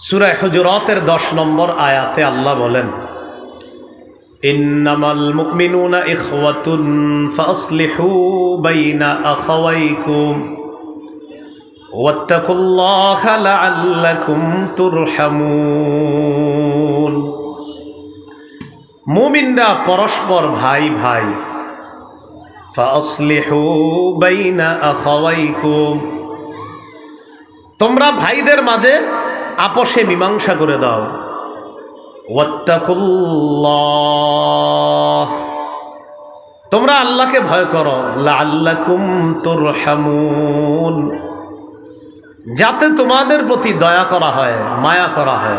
সুরায় হুজুরতের দশ নম্বর আয়াতে আল্লাহ বলেন, ইন্নামাল মুমিনরা পরস্পর ভাই ভাই, ফাসলিহু বাইনা আখাওয়াইকুম। তোমরা ভাইদের মাঝে আপসে মীমাংসা করে দাও। তোমরা আল্লাহকে ভয় করো। লাল্লাকুম তুরহামুন। যাতে তোমাদের প্রতি দয়া করা হয়, মায়া করা হয়।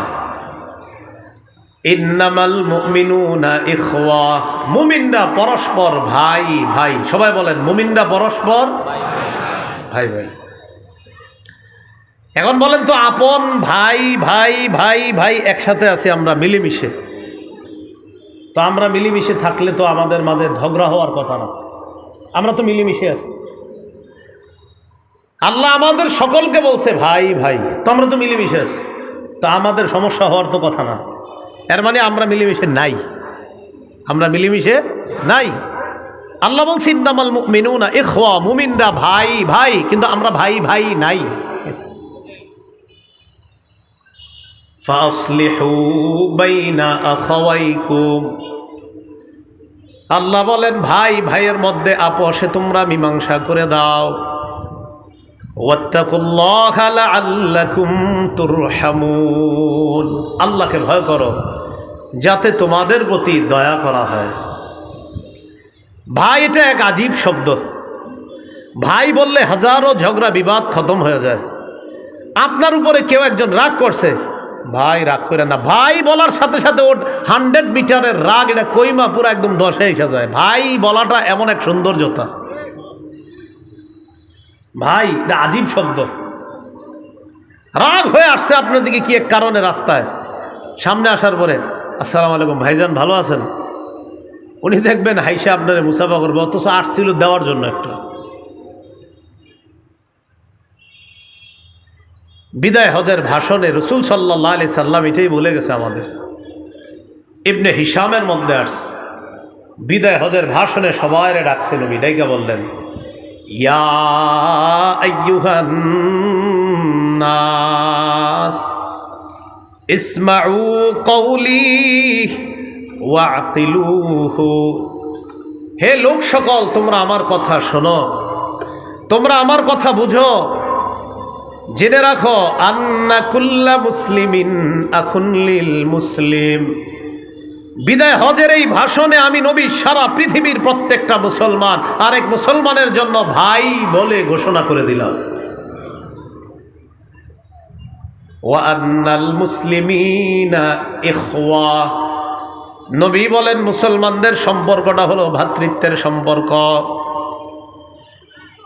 ইন্নামাল মুমিনুনা ইখওয়া। মুমিনরা পরস্পর ভাই ভাই। সবাই বলেন, মুমিনরা পরস্পর ভাই ভাই। এখন বলেন তো, আপন, ভাই ভাই ভাই ভাই, একসাথে আছি আমরা, মিলেমিশে। তো আমরা মিলেমিশে থাকলে তো আমাদের মাঝে ঝগড়া হওয়ার কথা না। আমরা তো মিলেমিশে আছি। আল্লাহ আমাদের সকলকে বলছে, ভাই ভাই, তো আমরা তো মিলেমিশে আছি। তো আমাদের সমস্যা হওয়ার তো কথা না। এর মানে আমরা মিলেমিশে নাই। আমরা মিলেমিশে নাই। আল্লাহ বলছি ইন্দামাল মিনুনা খোয়া মুমিনরা ভাই ভাই, কিন্তু আমরা ভাই ভাই নাই। আল্লাহ বলেন, ভাই, ভাইয়ের মধ্যে আপোষে তোমরা মীমাংসা করে দাও। আল্লাহকে ভয় করো, যাতে তোমাদের প্রতি দয়া করা হয়। ভাই, এটা এক আজীব শব্দ। ভাই বললে হাজারো ঝগড়া, বিবাদ খতম হয়ে যায়। আপনার উপরে কেউ একজন রাগ করছে। ভাই, রাগ করে না। ভাই বলার সাথে সাথে ওর হান্ড্রেড মিটারের রাগ, এটা কইমা পুরো একদম দশে এসে যায়। ভাই বলাটা এমন এক সৌন্দর্যতা। ভাই, এটা আজীব শব্দ। রাগ হয়ে আসছে আপনার দিকে কি এক কারণে রাস্তায়। সামনে আসার পরে, আসসালামু আলাইকুম, ভাইজান ভালো আছেন? উনি দেখবেন হাইসা আপনার মুসাফা করবে, অথচ আসছিল দেওয়ার জন্য একটা। বিদায় হজের ভাষণে রসুল সাল্লাহ আলি সাল্লাম এটাই বলে গেছে আমাদের। ইবনে হিসামের মধ্যে আস বিদায় হজের ভাষণে সবাই ডাকছে নবী, ডাইকা বললেন কৌলি হে লোক সকল তোমরা আমার কথা শোনো, তোমরা আমার কথা বুঝো। জেনে রাখো, আন্না কুল্লা মুসলিমিন আখুনলিল মুসলিম। বিদায় হজের এই ভাষণে আমি নবী সারা পৃথিবীর প্রত্যেকটা মুসলমান, আরেক মুসলমানের জন্য ভাই বলে ঘোষণা করে দিলাম। ওয়ান্নাল মুসলিমিনা ইখওয়া। নবী বলেন, মুসলমানদের সম্পর্কটা হলো ভ্রাতৃত্বের সম্পর্ক।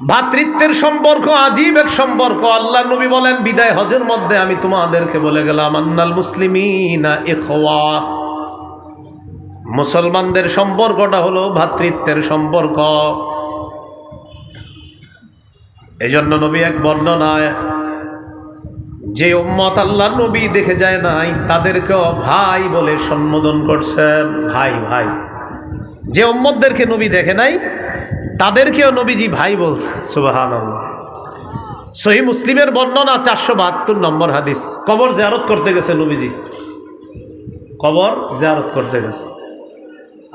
ভাতৃত্বের সম্পর্ক আজীব এক সম্পর্ক। আল্লাহ নবী বলেন, বিদায় হজের মধ্যে আমি তোমাদেরকে বলে গেলাম, আন্নাল ইখওয়া। মুসলমানদের সম্পর্কটা হলো ভাতৃত্বের সম্পর্ক। এজন্য নবী এক বর্ণনায়, যে উম্মত আল্লাহ নবী দেখে যায় নাই, তাদেরকেও ভাই বলে সম্বোধন করছেন। ভাই ভাই। যে উম্মতদেরকে নবী দেখে নাই তাদেরকেও নবীজি ভাই বলছে সুবাহান সহি মুসলিমের বর্ণনা চারশো বাহাত্তর নম্বর হাদিস কবর জিয়ারত করতে গেছে নবীজি কবর জিয়ারত করতে গেছে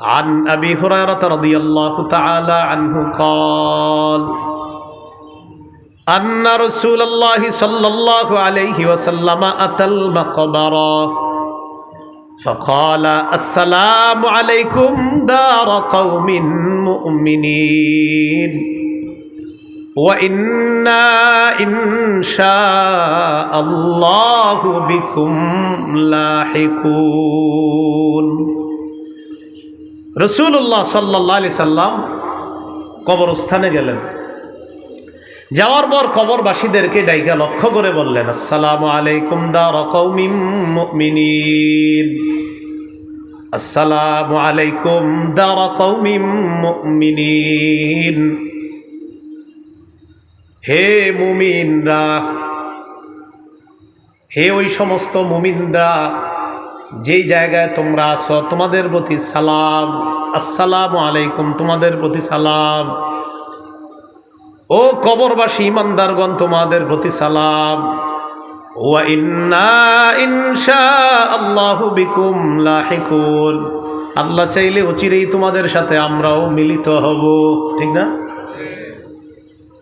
عن أبي هريرة رضي الله تعالى عنه قال أن رسول الله صلى الله عليه وسلم أتى المقبرة فقال السلام عليكم دار قوم مؤمنين وإنا إن شاء الله بكم لاحقون রসুল্লাহ সাল্লাহ আলি সাল্লাম কবরস্থানে গেলেন যাওয়ার পর কবরবাসীদেরকে ডাইকা লক্ষ্য করে বললেন আসসালামু আলাইকুম দা রকৌমিম মুমিনিন আসসালামু আলাইকুম দা রকৌমিম মুমিনিন। হে মুমিনরা, হে ওই সমস্ত মুমিনরা, যেই জায়গায় তোমরা আছো, তোমাদের প্রতি সালাম। আসসালামু আলাইকুম, তোমাদের প্রতি সালাম। ও কবরবাসী, ইমানদারগণ, তোমাদের প্রতি সালাম। আল্লাহু চাইলে অচিরেই তোমাদের সাথে আমরাও মিলিত হব। ঠিক না?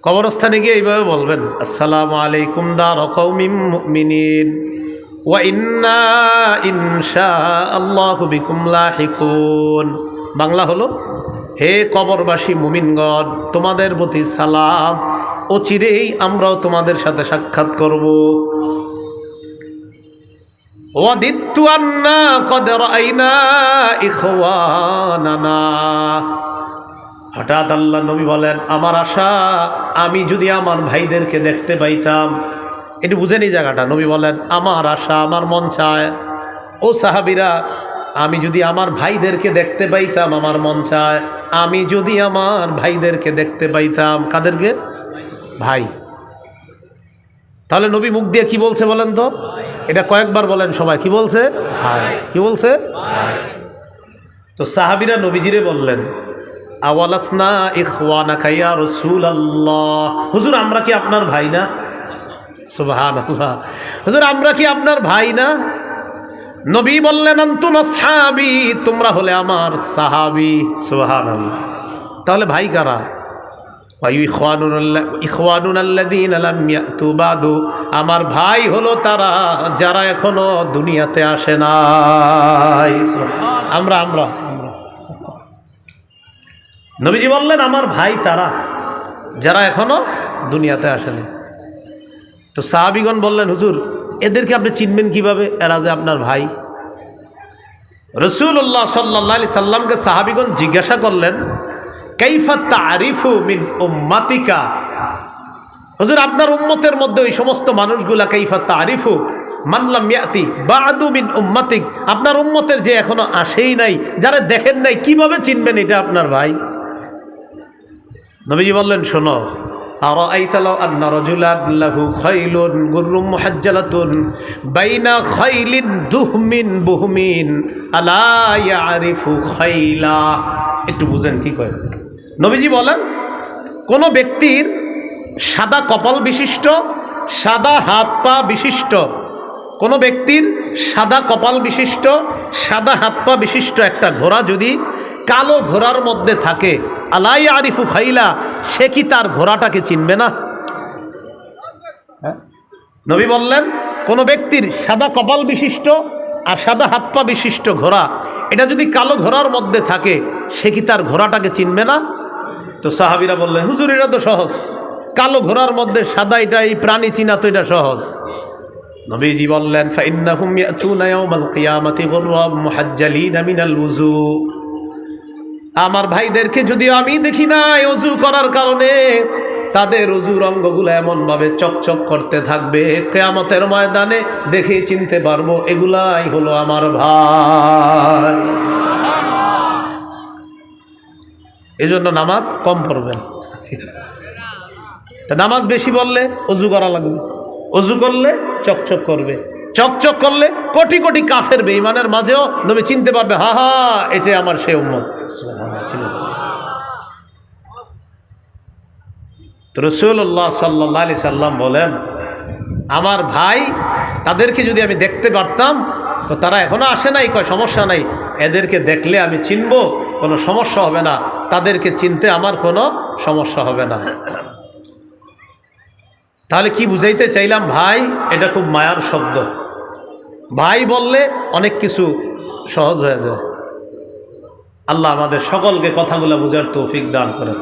কবরস্থানে গিয়ে এইভাবে বলবেন, আসসালামু আলাইকুম দার লাহিকুন। বাংলা হলো, হে কবরবাসী মুমিনগণ, তোমাদের প্রতি সালাম অচিরেই আমরাও তোমাদের সাথে সাক্ষাৎ করব। ওয়াদিত্তু আন্না কদ রাইনা ইখওয়ানানা। হঠাৎ আল্লাহ নবী বলেন, আমার আশা, আমি যদি আমার ভাইদেরকে দেখতে পাইতাম। একটু বুঝেন জায়গাটা। নবী বলেন, আমার আশা, আমার মন চায়। ও সাহাবিরা, আমি যদি আমার ভাইদেরকে দেখতে পাইতাম, আমার মন চায়। আমি যদি আমার ভাইদেরকে দেখতে পাইতাম। কাদেরকে? ভাই তাহলে নবী মুখ দিয়ে কি বলছে বলেন তো? এটা কয়েকবার বলেন সবাই কি বলছে? ভাই। কি বলছে? তো সাহাবিরা নবীজিরে বললেন আওয়ালাসনা ইখওয়ানা কাইয়া রসুল আল্লাহ হুজুর আমরা কি আপনার ভাই না? সুবহান আল্লাহ হুজুর আমরা কি আপনার ভাই না? নবী বললেন অন্তুম সাহাবি তোমরা হলে আমার সাহাবি। সুবহান আল্লাহ তাহলে ভাই কারা? আমার ভাই হলো তারা, যারা এখনও দুনিয়াতে আসে আমরা আমরা আমরা। নবীজি বললেন, আমার ভাই তারা, যারা এখনও দুনিয়াতে আসেনি তো সাহাবিগণ বললেন, হুজুর, এদেরকে আপনি চিনবেন কীভাবে? এরা যে আপনার ভাই। রসুল্লাহ সাল্লা সাল্লামকে সাহাবিগণ জিজ্ঞাসা করলেন কাইফা তারিফু মিন উম্মাতিকা? হুজুর, আপনার উম্মতের মধ্যে ওই সমস্ত মানুষগুলা কাইফা তারিফু? মানলাম ইয়াতি বাদু মিন উম্মাতিক। আপনার উম্মতের যে এখনও আসেই নাই, যারা দেখেন নাই, কীভাবে চিনবেন এটা আপনার ভাই? নবীজি বললেন, শোনো আর আন্না রজুলান লাহু খাইলুন গুররুম মুহাজ্জালাতুন বাইনা খাইলিন দুহমিন বুহমিন আলা ইয়ারিফু খাইলা। একটু বুঝেন কি কয়? নবীজি বলেন, কোন ব্যক্তির সাদা কপাল বিশিষ্ট, সাদা হাত পা বিশিষ্ট, কোনো ব্যক্তির সাদা কপাল বিশিষ্ট, সাদা হাত পা বিশিষ্ট একটা ঘোড়া যদি কালো ঘোড়ার মধ্যে থাকে, আলাই আরিফু খাইলা, সে কি তার ঘোড়াটাকে চিনবে না হ্যাঁ? নবী বললেন, কোনো ব্যক্তির সাদা কপাল বিশিষ্ট আর সাদা হাত পা বিশিষ্ট ঘোড়া, এটা যদি কালো ঘোড়ার মধ্যে থাকে, সে কি তার ঘোড়াটাকে চিনবে না তো সাহাবিরা বললেন, হুজুর এটা তো সহজ। কালো ঘোড়ার মধ্যে সাদা এটা, এই প্রাণী চিনা তো এটা সহজ। নবীজি বললেন আমার ভাইদেরকে যদিও আমি দেখি নাই অজু করার কারণে, তাদের অজুর অঙ্গগুলো এমনভাবে চকচক করতে থাকবে। কেয়ামতের ময়দানে দেখে চিনতে পারব, এগুলাই হলো আমার ভাই। এজন্য নামাজ কম পড়বেন। তা নামাজ বেশি বললে অজু করা লাগবে। অজু করলে চকচক করবে। চকচক করলে কোটি কোটি কাফের বেঈমানের মাঝেও নবী চিনতে পারবে, হা হা, এটাই আমার সে উম্মত। রসুল্লাহ সাল্লাহ আলি সাল্লাম বলেন, আমার ভাই তাদেরকে যদি আমি দেখতে পারতাম তো তারা এখনও আসে নাই, কয় সমস্যা নাই। এদেরকে দেখলে আমি চিনব, কোনো সমস্যা হবে না। তাদেরকে চিনতে আমার কোনো সমস্যা হবে না। তাহলে কি বুঝাইতে চাইলাম, ভাই, এটা খুব মায়ার শব্দ। ভাই বললে অনেক কিছু সহজ হয়ে যায়। আল্লাহ আমাদের সকলকে কথাগুলো বোঝার তৌফিক দান করেন।